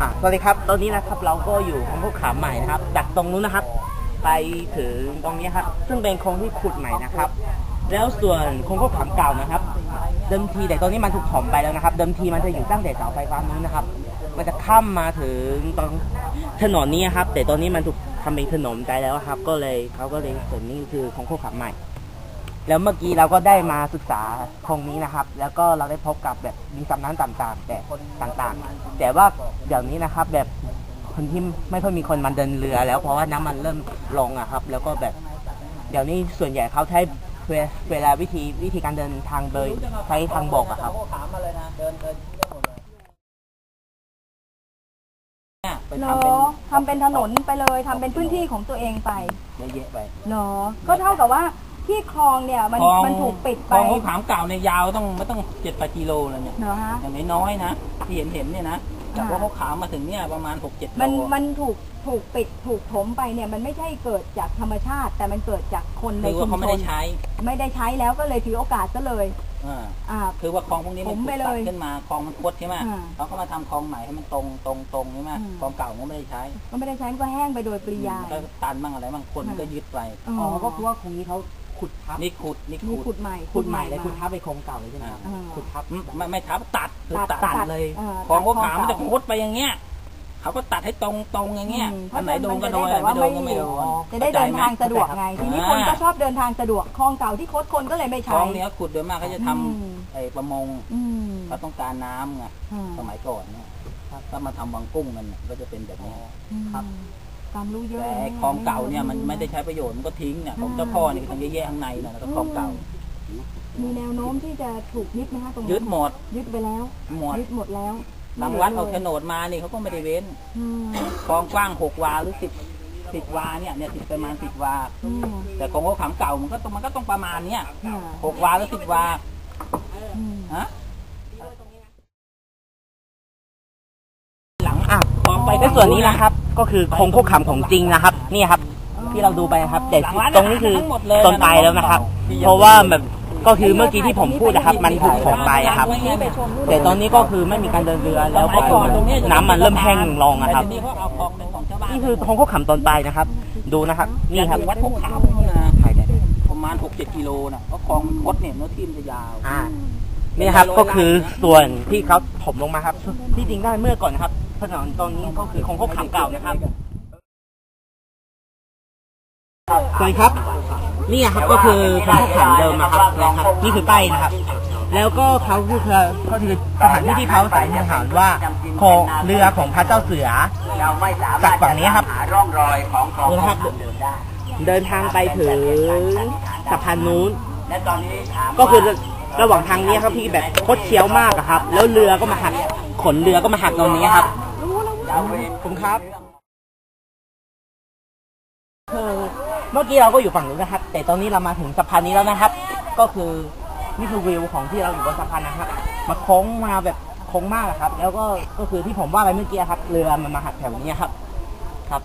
อะสวัสดีครับ ตอนนี้นะครับเราก็อยู่ของพวกขาใหม่นะครับจากตรงนู้นนะครับ ไปถึงตรงนี้ครับ ซึ่งเป็นโครงที่ขุดใหม่นะครับ แล้วส่วนโครงพวกขามเก่านะครับ เดิมทีแต่ตอนนี้มันถูกถมไปแล้วนะครับ เดิมทีมันจะอยู่ตั้งแต่เสาไฟฟ้านู้นนะครับ มันจะข้ามมาถึงตรงถนนนี้ครับ แต่ตอนนี้มันถูกทำเป็นถนนไปแล้วครับ ก็เลยเขาก็เลยส่วนนี้คือโครงพวกขามใหม่ แล้วเมื่อกี้เราก็ได้มาศึกษาโครงนี้นะครับ แล้วก็เราได้พบกับแบบมีสำนักต่างๆ แต่ต่างๆ แต่ว่าเดี๋ยวนี้นะครับ แบบคนที่ไม่ค่อยมีคนมาเดินเรือ แล้วเพราะว่าน้ำมันเริ่มลงอะครับ แล้วก็แบบเดี๋ยวนี้ส่วนใหญ่เขาใช้เวเวลาวิธีวิธีการเดินทางโดยใช้ทางบกอะครับถามมาเลยนะเดินเดินได้หมดเลยเนี่ยไปเหรทำอเป็นทำเป็นถนนไปเลยทำเป็นพื้นที่ของตัวเองไปเยอะแยะไปเหรอก็เท่ากับว่า ที่คลองเนี่ยมันคลองมันถูกปิดคไปลองเขาขามเก่าเนี่ยยาวต้องไม่ต้องเจ็ดแปดกิโลเลยเนี่ยเหรอฮะ อย่างน้อยๆนะที่เห็นเห็นเนี่ยนะจากค่ะว่าเขาขามมาถึงเนี่ยประมาณหกเจ็ดโลมันมันถูกถูกปิดถูกถมไปเนี่ยมันไม่ใช่เกิดจากธรรมชาติ แต่มันเกิดจากคนในคือชุว่ามเขาชไม่ได้นใช้ไม่ได้ใช้แล้วก็เลยถือโอกาสซะเลยอ่า อ่า คือว่าคลองพวกนี้มันผมถูกไปเลตัดยขึ้นมาคลองมันคดใช่ไหมอ่าเขาก็มาทำคลองใหม่ให้มันตรงตรงตรงใช่ไหมอืม คลองเก่าก็ไม่ได้ใช้ก็ไม่ได้ใช้มันก็แห้งไปโดยปริยายก็ตันบ้างอะไรบ้างคนก็ยึดไปอ๋ออ๋อก็คือว่าโครงนี้เขา ขุดทับนี่ขุดนี่มีขุขุดดใหม่ขุดใหม่เลยขุดทับไปโครงเก่าเลยใช่ไหมครับอ่า ขุดทับอืมไม่ไม่ทับตัดคือตัดตัดตัดเลยอ่าคลองเขาตัดขามมันจะเก่คดไปอย่างเงี้ยเขาก็ตัดให้ตรงตรงๆอย่างเงี้ยอืมอันไหนโดนก็โดนเพราะไม่ฉะโดนั้นนมันจะได้ก็ไม่โดนจะได้เดินทางสะดวกไง ทีนี้คนก็ชอบเดินทางสะดวกคลองเก่าที่คดคนก็เลยไม่คลใช้องเนี้ยขุดโดยมากเขาจะทำอืมไอ้ประมงอืมเขาต้องการน้ำไง อ่าสมัยก่อนเนี่ยถ้ามาทำวังกุ้งกันเนี่ยก็จะเป็นแบบนี้ครับ ความรู้เยอะแต่ไอ้คลองเก่าเนี่ยมันไม่ได้ใช้ประโยชน์มันก็ทิ้งเนี่ยของเจ้าพ่อนี่ก็ต้องแย่ๆข้างในนะแล้วก็คลองเก่า มีแนวโน้มที่จะถูกยึดไหมคะตรงนั้นยึดหมด ยึดไปแล้วหมดยึดหมดแล้วบางวัดเอาโฉนดมานี่เขาก็ไม่ได้เว้นอืมคลองกว้างหกวาหรือสิบสิบวาเนี่ยเนี่ยสิบประมาณสิบวาอืมแต่ของเขาขามเก่ามันก็ต้องมันก็ต้องประมาณเนี้ยค่ะหกวาหรือสิบวาอืมฮะ อะต่อไปในส่วนนี้นะครับ ก็คือโครงพวกขำของจริงนะครับ นี่ครับ ที่เราดูไปนะครับ แต่ตรงนี้คือต้นตายแล้วนะครับ เพราะว่าแบบก็คือเมื่อกี้ที่ผมพูดนะครับ มันถูกถมไปอะครับ แต่ตอนนี้ก็คือไม่มีการเดินเรือแล้วก็คือน้ำมันเริ่มแห้งลงนะครับแต่เดี๋ยวนี้เขาเอาคลองเป็นของชาวบ้านนี่คือโครงพวกขำตอนปลายนะครับ ดูนะครับ นี่ครับวัดพวกขามนี่นะถ่ายได้ไหมประมาณหกเจ็ดกิโลนะเพราะคลองมันคดเนี่ยเนื้อที่มันจะยาวอ่านี่นะครับก็คือส่วนที่เขาถมลงมาครับ ที่จริงได้เมื่อก่อนนะครับ ถนนตรงนี้ก็คือของพวกขำเก่านะครับสวัสดีครับนี่ครับก็คือของพวกขำเดิมนะครับนะครับ นี่คือป้ายนะครับ แล้วก็เขาคือก็คือสถานที่ที่เขาใส่ทหารว่าโคเรือของพระเจ้าเสือเราไม่สาจากฝั่งนี้ครับหาร่องรอยของคลองดูนะครับเดินทางไปถึงสะพานนู้นและตอนนี้ถามก็คือระหว่างทางนี้ครับพี่แบบโคตรเคี้ยวมากอะครับ แล้วเรือก็มาหักขนเรือก็มาหักตรงนี้ครับ ผมครับเออเมื่อกี้เราก็อยู่ฝั่งนู้นนะครับ แต่ตอนนี้เรามาถึงสะพานนี้แล้วนะครับ ก็คือนี่คือวิวของที่เราอยู่บนสะพานนะครับ มาโค้งมาแบบโค้งมากอะครับ แล้วก็ก็คือที่ผมว่าไปเมื่อกี้ครับ เรือมันมาหักแถวนี้ครับ ครับ